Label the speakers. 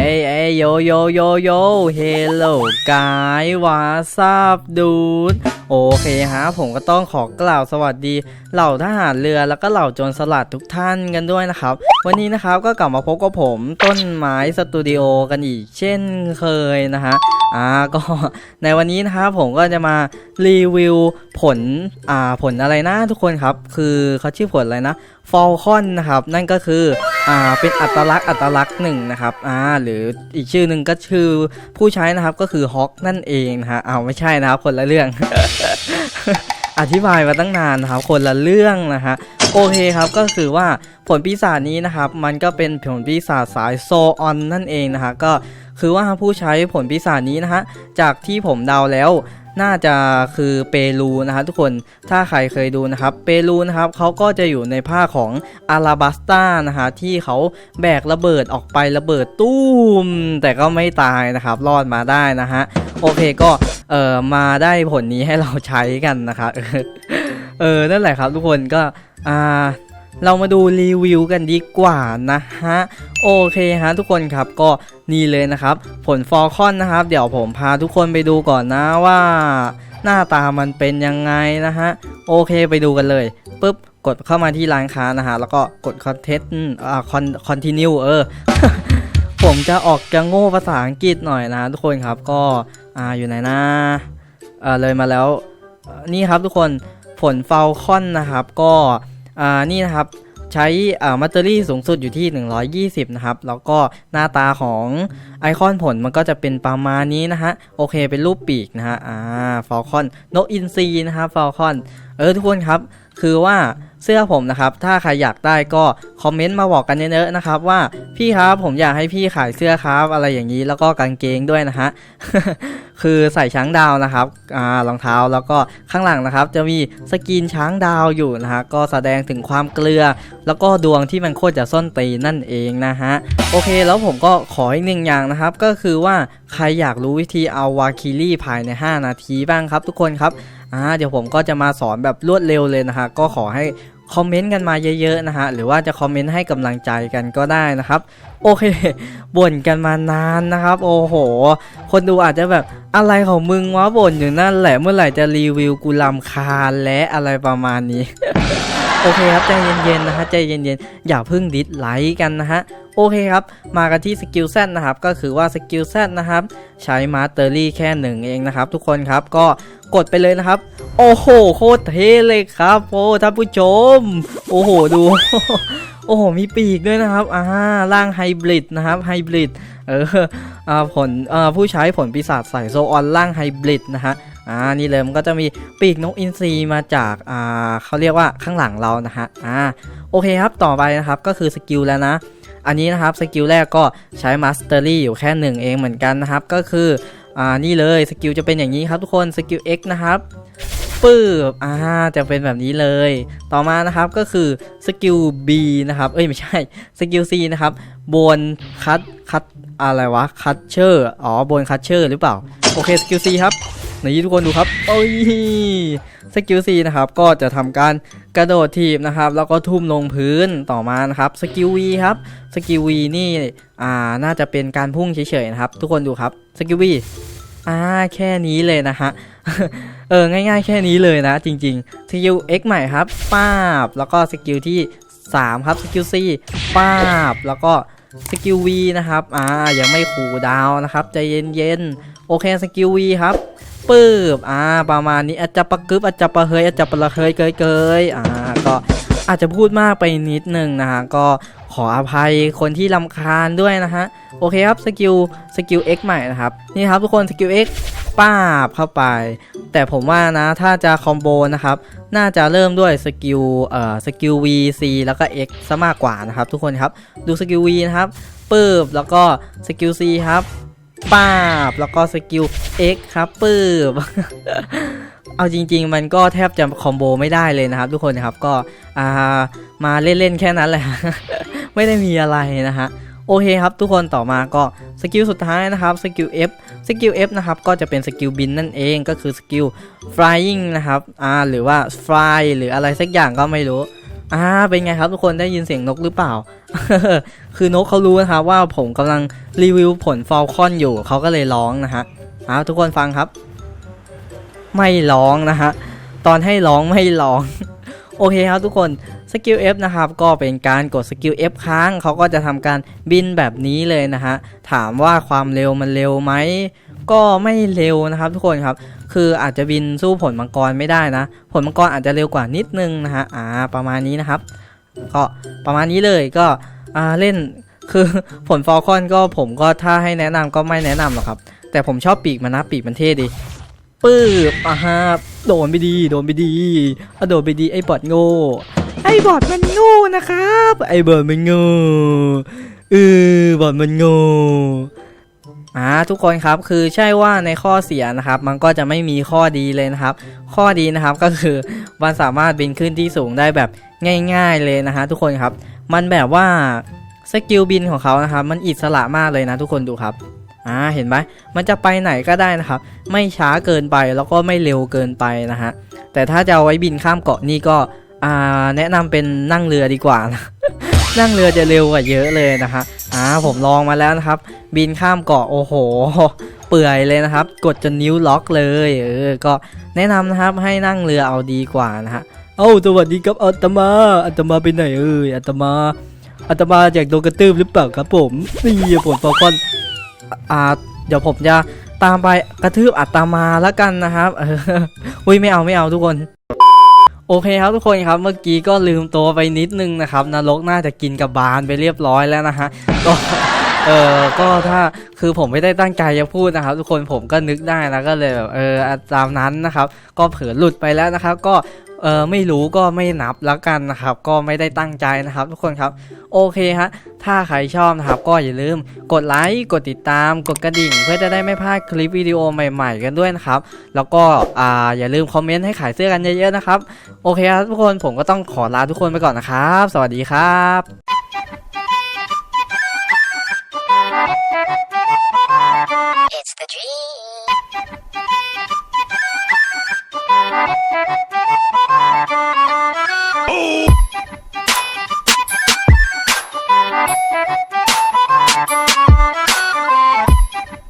Speaker 1: เอ้ยเอ้ยโยโยโยโยเฮลโลกายวาซาบดูด โอเคฮะผมก็ต้องขอกล่าวสวัสดี เหล่าทหารเรือแล้วก็เหล่าโจรสลัดทุกท่านกันด้วยนะครับ วันนี้นะครับก็กลับมาพบกับผมต้นไม้สตูดิโอกันอีกเช่นเคยนะฮะอ่าก็ในวันนี้นะครับผมก็จะมารีวิวผลอ่าผลอะไรนะทุกคนครับ คือเขาชื่อผลอะไรนะฟอลคอนนะครับ นั่นก็คืออ่าเป็นอัตลักษณ์อัตลักษณ์หนึ่งนะครับอ่าหรืออีกชื่อหนึ่งก็ชื่อผู้ใช้นะครับก็คือฮอกนั่นเองนะฮะเอาไม่ใช่นะครับคนละเรื่องอธิบายมาตั้งนานนะครับ คนละเรื่องนะฮะโอเคครับก็คือว่าผลปีศาจนี้นะครับ มันก็เป็นผลปีศาจสายโซออนนั่นเองนะฮะก็คือว่าผู้ใช้ผลปีศาจนี้นะฮะจากที่ผมเดาแล้ว น่าจะคือเปรูนะครับทุกคนถ้าใครเคยดูนะครับเปรูนะครับเขาก็จะอยู่ในภาของอาราบัสตานะฮะที่เขาแบกระเบิดออกไประเบิดตู้ม แต่ก็ไม่ตายนะครับรอดมาได้นะฮะโอเคก็เออมาได้ผลนี้ให้เราใช้กันนะคะเออเออนั่นแหละครับทุกคนก็อ่า เรามาดูรีวิวกันดีกว่านะฮะ โอเคฮะทุกคนครับก็นี่เลยนะครับ ผลฟอลคอนนะครับ เดี๋ยวผมพาทุกคนไปดูก่อนนะว่า หน้าตามันเป็นยังไงนะฮะ โอเคไปดูกันเลยปุ๊บกดเข้ามาที่ร้านค้านะฮะ แล้วก็กดคอนเทนต์อ่าคอนคอนติเนียเออ ผมจะออกจะโง่ภาษาอังกฤษหน่อยนะทุกคนครับก็อ่าอยู่ไหนนะเออเลยมาแล้วนี่ครับทุกคนผลฟาลคอนนะครับก็ อ่านี่นะครับใช้อ่าแบตเตอรี่สูงสุดอยู่ที่ 120 นะครับ แล้วก็หน้าตาของไอคอนผลมันก็จะเป็นประมาณนี้นะฮะ โอเค เป็นรูปปีกนะฮะ อ่าฟอลคอนนกอินซีนะครับฟอลคอน เออ ทุกคนครับ คือว่า เสื้อผมนะครับ ถ้าใครอยากได้ก็คอมเมนต์มาบอกกันเยอะๆนะครับว่าพี่ครับผมอยากให้พี่ขายเสื้อครับอะไรอย่างนี้แล้วก็กางเกงด้วยนะฮะคือใส่ช้างดาวนะครับอ่ารองเท้าแล้วก็ข้างหลังนะครับ จะมีสกรีนช้างดาวอยู่นะฮะก็แสดงถึงความเกลือ แล้วก็ดวงที่มันโคตรจะส้นตีนนั่นเองนะฮะโอเคแล้วผมก็ขออีกหนึ่งอย่างนะครับ ก็คือว่าใครอยากรู้วิธีเอาวาคิลี่ภายใน 5 นาทีบ้างครับ ทุกคนครับ อ่าเดี๋ยวผมก็จะมาสอนแบบรวดเร็วเลยนะฮะก็ขอให้คอมเมนต์กันมาเยอะๆนะฮะหรือว่าจะคอมเมนต์ให้กำลังใจกันก็ได้นะครับโอเคบ่นกันมานานนะครับ โอ้โห คนดูอาจจะแบบอะไรของมึงวะบ่นอยู่นั่นแหละเมื่อไหร่จะรีวิวกูลำคาญและอะไรประมาณนี้ โอเคครับใจเย็นๆนะฮะใจเย็นๆ อย่าเพิ่งดิสไลค์กันนะฮะโอเคครับ มากันที่สกิลแซนะครับ ก็คือว่าสกิลแซนะครับ ใช้มาสเตอรี่แค่หนึ่งเองนะครับ ทุกคนครับก็ กดไปเลยนะครับ โอ้โหโคตรเท่เลยครับโอ้ท่านผู้ชม โอ้โหดู โอ้โหมีปีกด้วยนะครับอ่าร่างไฮบริดนะครับไฮบริดเอออ่าผลอ่าผู้ใช้ผลปีศาจใส่โซออนร่างไฮบริดนะฮะอ่านี่เลยมันก็จะมีปีกนกอินทรีมาจากอ่าเขาเรียกว่าข้างหลังเรานะฮะอ่าโอเคครับต่อไปนะครับก็คือสกิลแล้วนะ อันนี้นะครับสกิลแรกก็ใช้มาสเตอรี่อยู่แค่หนึ่งเองเหมือนกันนะครับก็คือ อ่านี่เลยสกิลจะเป็นอย่างนี้ครับทุกคนสกิล X นะครับปื้บอ่าจะเป็นแบบนี้เลย ต่อมานะครับก็คือสกิล B นะครับ เอ้ยไม่ใช่สกิล C นะครับบนคัตคัตอะไรวะคัตเชอร์อ๋อบนคัตเชอร์หรือเปล่า โอเคสกิล C ครับ นี่ทุกคนดูครับโอ้ยสกิล C นะครับ ก็จะทำการกระโดดทีบนะครับ แล้วก็ทุ่มลงพื้นต่อมานะครับสกิล V ครับสกิล V นี่อ่าน่าจะเป็นการพุ่งเฉยๆนะครับ ทุกคนดูครับสกิล V อ่าแค่นี้เลยนะฮะเออง่ายๆ แค่นี้เลยนะ จริงๆสกิล X ใหม่ครับป้าบแล้วก็สกิลที่ 3 ครับสกิล C ป้าบแล้วก็สกิล V นะครับ อ่า ยังไม่คูลดาวน์นะครับ ใจเย็นๆ โอเค สกิล V ครับ ปืบอ่าประมาณนี้อาจจะประกึบอาจจะประเฮยอาจจะประเฮยเกยเกยๆอ่าก็อาจจะพูดมากไปนิดนึงนะฮะก็ขออภัยคนที่ลำคาญด้วยนะฮะโอเคครับสกิลสกิล X ใหม่นะครับนี่ครับทุกคนสกิล X ป้าบเข้าไป แต่ผมว่านะถ้าจะคอมโบนะครับน่าจะเริ่มด้วยสกิลเอ่อสกิล V C แล้วก็ X ซะมากกว่านะครับทุกคนครับดูสกิล V นะครับปืบแล้วก็สกิล C ครับ ป้าบ แล้วก็สกิล X ครับปืบเอาจริง ๆ มันก็แทบจะคอมโบไม่ได้เลยนะครับ ทุกคนนะครับก็อ่ามาเล่น ๆ แค่นั้นแหละ ไม่ได้มีอะไรนะฮะโอเคครับทุกคนต่อมาก็สกิลสุดท้ายนะครับสกิล F สกิล F นะครับก็จะเป็นสกิลบินนั่นเองก็คือสกิล flying นะครับอ่าหรือว่า fly หรืออะไรสักอย่างก็ไม่รู้ อ่าเป็นไงครับทุกคนได้ยินเสียงนกหรือเปล่า คือนกเขารู้นะครับว่าผมกำลังรีวิวผลฟอลคอนอยู่เขาก็เลยร้องนะฮะอ่าทุกคนฟังครับ ไม่ร้องนะฮะตอนให้ร้องไม่ร้อง โอเคครับทุกคนสกิล F นะครับก็เป็นการกดสกิล F ค้างเขาก็จะทำการบินแบบนี้เลยนะฮะถามว่าความเร็วมันเร็วไหม ก็ไม่เร็วนะครับทุกคนครับ คืออาจจะบินสู้ผลมังกรไม่ได้นะ ผลมังกรอาจจะเร็วกว่านิดนึงนะฮะ อ่า ประมาณนี้นะครับ ก็ประมาณนี้เลยก็อ่าเล่นคือผลฟอลคอนก็ผมก็ถ้าให้แนะนำก็ไม่แนะนำหรอกครับ แต่ผมชอบปีกมันนะปีกมันเท่ดีปื้บอะฮะโดนไปดี โดนไปดีอะโดนไปดีไอ้บอดโง่ไอ้บอดมันโง่นะครับ ไอ้บอดมันโง่เออบอดมันโง่ อ่าทุกคนครับคือใช่ว่าในข้อเสียนะครับ มันก็จะไม่มีข้อดีเลยนะครับ ข้อดีนะครับก็คือมันสามารถบินขึ้นที่สูงได้แบบง่าย ๆเลยนะฮะทุกคนครับ มันแบบว่าสกิลบินของเขานะครับ มันอิสระมากเลยนะทุกคนดูครับอ่าเห็นไหมมันจะไปไหนก็ได้นะครับ ไม่ช้าเกินไปแล้วก็ไม่เร็วเกินไปนะฮะแต่ถ้าจะเอาไว้บินข้ามเกาะนี่ก็อ่าแนะนำเป็นนั่งเรือดีกว่านะนั่งเรือจะเร็วกว่าเยอะเลยนะฮะ อ่าผมลองมาแล้วนะครับ บินข้ามเกาะโอ้โห เปื่อยเลยนะครับ กดจนนิ้วล็อกเลยเออก็แนะนำนะครับให้นั่งเรือเอาดีกว่านะฮะเอ้าสวัสดีครับอาตมาอาตมาไปไหนเอ่ยอาตมาอาตมาอยากโดนกระตืบหรือเปล่าครับผมนี่ผลฟอคอนอ่าเดี๋ยวผมจะตามไปกระทืบอาตมาแล้วกันนะครับเอออุ้ยไม่เอาไม่เอาทุกคน โอเคครับทุกคนครับเมื่อกี้ก็ลืมตัวไปนิดนึงนะครับนรกน่าจะกินกับบานไปเรียบร้อยแล้วนะฮะก็เออก็ถ้าคือผมไม่ได้ตั้งใจจะพูดนะครับ ทุกคนผมก็นึกได้แล้วก็เลยแบบเออตามนั้นนะครับ ก็เผลอหลุดไปแล้วนะครับ ก็ เออไม่รู้ก็ไม่นับแล้วกันนะครับ ก็ไม่ได้ตั้งใจนะครับ ทุกคนครับโอเคฮะถ้าใครชอบนะครับก็อย่าลืมกดไลค์กดติดตาม กดกระดิ่ง เพื่อจะได้ไม่พลาดคลิปวิดีโอใหม่ ๆ กันด้วยนะครับ แล้วก็อ่าอย่าลืมคอมเมนต์ให้ขายเสื้อกันเยอะๆนะครับโอเคครับทุกคนผมก็ต้องขอลาทุกคนไปก่อนนะครับ สวัสดีครับ
Speaker 2: It's the dream.